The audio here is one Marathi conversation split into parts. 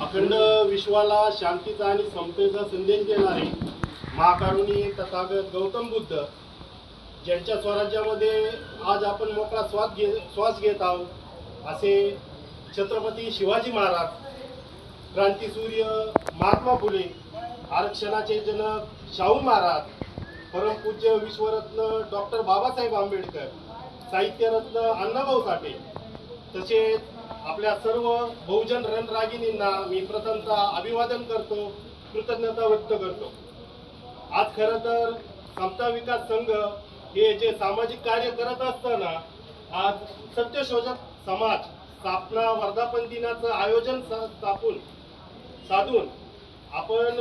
अखंड विश्वाला शांतीचा आणि समतेचा संदेश देणारे महाकारुणी तथागत गौतम बुद्ध ज्यांच्या स्वराज्यामध्ये आज आपण मोकळा श्वास घे श्वास घेत आहोत असे छत्रपती शिवाजी महाराज क्रांतीसूर्य महात्मा फुले आरक्षणाचे जनक शाहू महाराज परमपूज्य विश्वरत्न डॉक्टर बाबासाहेब आंबेडकर साहित्यरत्न अण्णाभाऊ साठे तसेच आपल्या सर्व बहुजन रणरागिणींना मी प्रथमतः अभिवादन करतो कृतज्ञता व्यक्त करतो. आज खरं तर समता विकास संघ हे जे सामाजिक कार्य करत असताना आज सत्यशोधक समाज स्थापना वर्धापन दिनाचं आयोजन स्थापून साधून आपण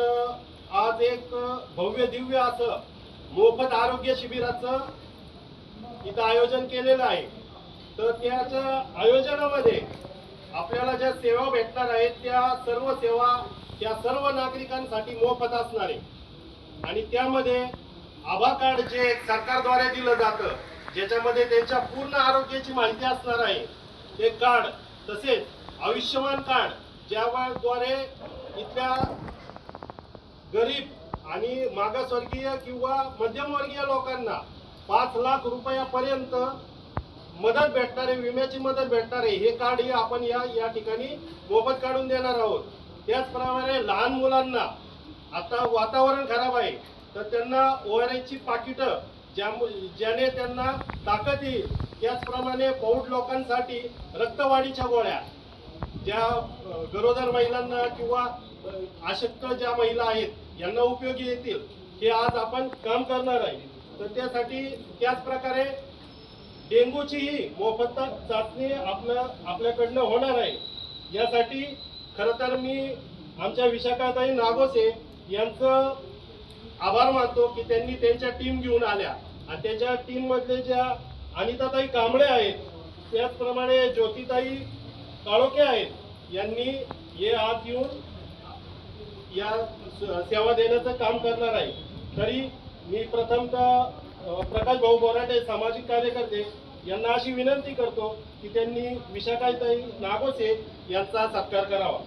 आज एक भव्य दिव्य असं मोफत आरोग्य शिबिराचं इथं आयोजन केलेलं आहे. तर त्याच्या आयोजनामध्ये आपल्याला ज्या सेवा भेटणार आहेत त्या सर्व सेवा त्या सर्व नागरिकांसाठी मोफत असणार आहे. आणि त्यामध्ये आभा कार्ड जे सरकारद्वारे दिलं जातं ज्याच्यामध्ये त्यांच्या पूर्ण आरोग्याची माहिती असणार आहे ते कार्ड तसेच आयुष्यमान कार्ड ज्याद्वारे इथल्या गरीब आणि मागासवर्गीय किंवा मध्यमवर्गीय लोकांना पाच लाख रुपयापर्यंत मदत भेटणारे विम्याची मदत भेटणारे हे कार्ड हे आपण या या ठिकाणी मोफत काढून देणार आहोत. त्याचप्रमाणे लहान मुलांना आता वातावरण खराब आहे तर त्यांना ओ आर एसची पाकिटं ज्या ज्याने त्यांना ताकद येईल त्याचप्रमाणे प्रौढ लोकांसाठी रक्तवाढीच्या गोळ्या ज्या गरोदर महिलांना किंवा अ, अशक्त ज्या महिला आहेत यांना उपयोगी येतील हे आज आपण काम करणार आहे. तर त्यासाठी त्याच प्रकारे डेंग्यूचीही मोफत चाचणी आपलं आपल्याकडनं होणार आहे. यासाठी खरं तर मी आमच्या विशाखाताई नागोसे यांचं आभार मानतो की त्यांनी त्यांच्या टीम घेऊन आल्या. आणि त्यांच्या टीममधले ज्या अनिताताई कांबळे आहेत त्याचप्रमाणे ज्योतिताई काळोखे आहेत यांनी हे आज येऊन या स- सेवा देण्याचं काम करणार आहे. तरी मी प्रथमतः प्रकाश भाऊ बोराटे सामाजिक कार्यकर्ते यांना अशी विनंती करतो की त्यांनी विशाखाताई नागोसे यांचा सत्कार करावा.